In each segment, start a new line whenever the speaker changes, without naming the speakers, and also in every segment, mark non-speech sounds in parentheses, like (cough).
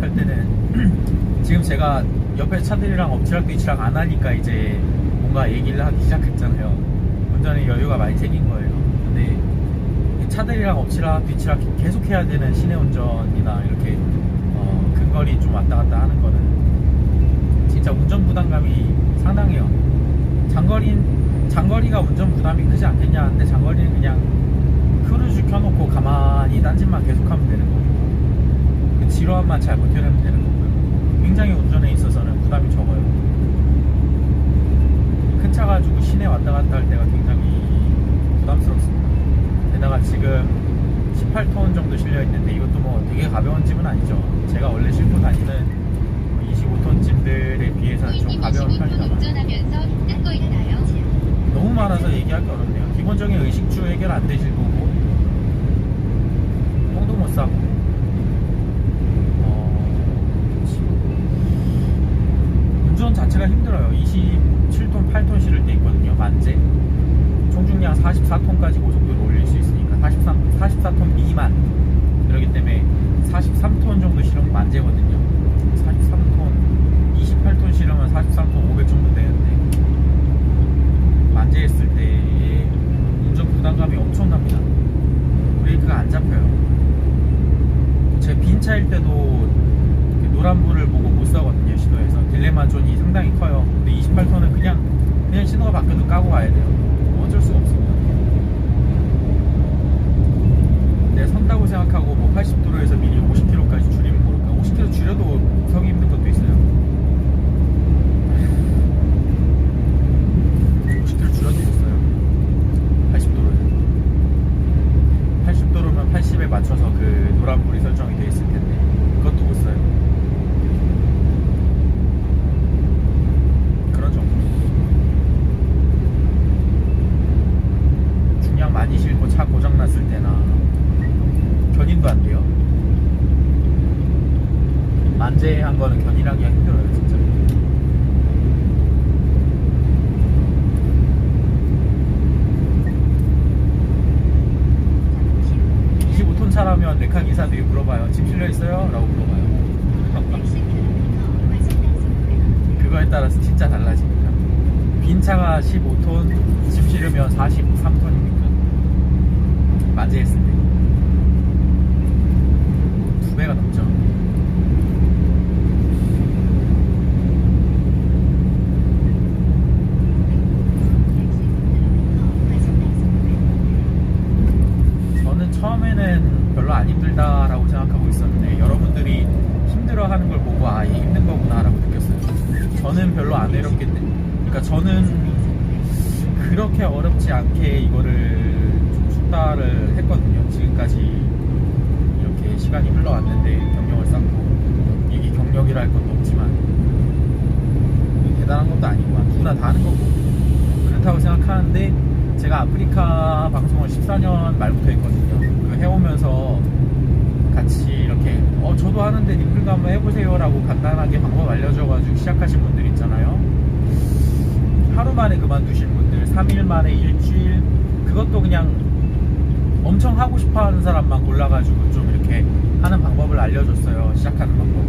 탈 때는 (clears throat) 지금 제가 옆에 차들이랑 엎치락 뒤치락 안 하니까 이제 뭔가 얘기를 하기 시작했잖아요. 운전에 여유가 많이 생긴 거예요. 근데 이 차들이랑 엎치락 뒤치락 계속 해야 되는 시내 운전이나 이렇게 어, 근거리 좀 왔다 갔다 하는 거는 진짜 운전 부담감이 상당해요. 장거리 장거리가 운전 부담이 크지 않겠냐 하는데 장거리는 그냥 크루즈 켜놓고 가만히 딴짓만 계속하면 되는 거고 그 지루함만 잘 버텨내면 되는 거고요. 굉장히 운전에 있어서는 부담이 적어요. 큰 차 가지고 시내 왔다 갔다 할 때가 굉장히 부담스럽습니다. 게다가 지금 18톤 정도 실려 있는데 이것도 뭐 되게 가벼운 집은 아니죠. 제가 원래 싣고 다니는 25톤 짐들에 비해서는 좀 가벼운 편이다만? 너무 많아서 얘기하기 어렵네요. 기본적인 의식주 해결 안 되실 거고, 똥도 못 싸고, 어, 그치. 운전 자체가 힘들어요. 27톤, 8톤 실을 때 있거든요. 만재. 총중량 44톤까지 고속도로 올릴 수 있으니까 43, 44톤 미만. 그렇기 때문에 43톤 정도 실으면 만재거든요. 43톤, 28톤 실으면 43톤 500 정도 되는데, 만재했을 때의 운전 부담감이 엄청납니다. 브레이크가 안 잡혀요. 제 빈 차일 때도 노란불을 보고 못 서거든요, 시도에서. 딜레마 존이 상당히 커요. 근데 28톤은 그냥, 그냥 신호가 바뀌어도 까고 가야 돼요. 어쩔 수가 없습니다. 내가 선다고 생각하고 뭐 80도로에서 미리 50km까지 줄이면 모를까. 50km 줄여도 서기 힘든 것도 있어요. 50km 줄여도 있어요. 80도로에. 80도로면 80에 맞춰서 그 노란불이 설정이 돼 있을 텐데 그것도 못 써요. 그런 정도. 중량 많이 실고 차 고장 났을 때나 견인도 안 돼요. 만재한 거는 견인하기가 힘들어요, 진짜.
잠시
25톤 차라면 메카 기사들이 물어봐요. 짐 실려 있어요? 라고 물어봐요.
후 110km 과속
그거에 따라서 진짜 달라집니다. 빈 차가 15톤, 짐 실으면 43톤입니까? 만재했을 때. 두 배가 넘죠. 저는 처음에는 별로 안 힘들다라고 생각하고 있었는데 여러분들이 힘들어하는 걸 보고 아 이게 힘든 거구나라고 느꼈어요. 저는 별로 안 어렵게 그러니까 저는 그렇게 어렵지 않게 이거를 좀 숙달을 했거든요. 지금까지 이렇게 시간이 흘러왔는데 경력을 쌓고 이게 경력이라 할 것도 없지만 대단한 것도 아니고 누구나 다 하는 거고 그렇다고 생각하는데 제가 아프리카 방송을 14년 말부터 했거든요. 그 해오면서 같이 이렇게 어 저도 하는데 님들도 한번 해보세요라고 간단하게 방법 알려줘가지고 시작하신 분들 있잖아요. 하루 만에 그만두신 분들, 3일 만에 일주일 그것도 그냥 엄청 하고 싶어 하는 사람만 골라가지고 좀 이렇게 하는 방법을 알려줬어요. 시작하는 방법을.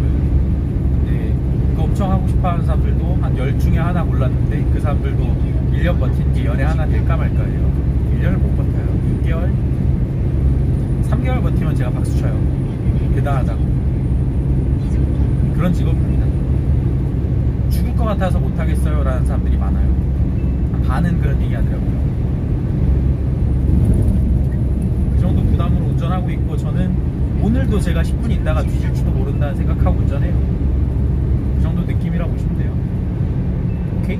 근데 그 엄청 하고 싶어 하는 사람들도 한 10중에 하나 골랐는데 그 사람들도 1년 버틴 게 연애 하나 될까 말까예요. 1년을 못 버텨요. 6개월? 3개월 버티면 제가 박수 쳐요. 대단하다고. 그런 직업입니다. 죽을 것 같아서 못하겠어요 라는 사람들이 많아요. 한 반은 그런 얘기 하더라고요. 그 정도 부담으로 운전하고 있고 저는 오늘도 제가 10분 있다가 뒤질지도 모른다는 생각하고 운전해요. 그 정도 느낌이라고 보시면 돼요. 오케이?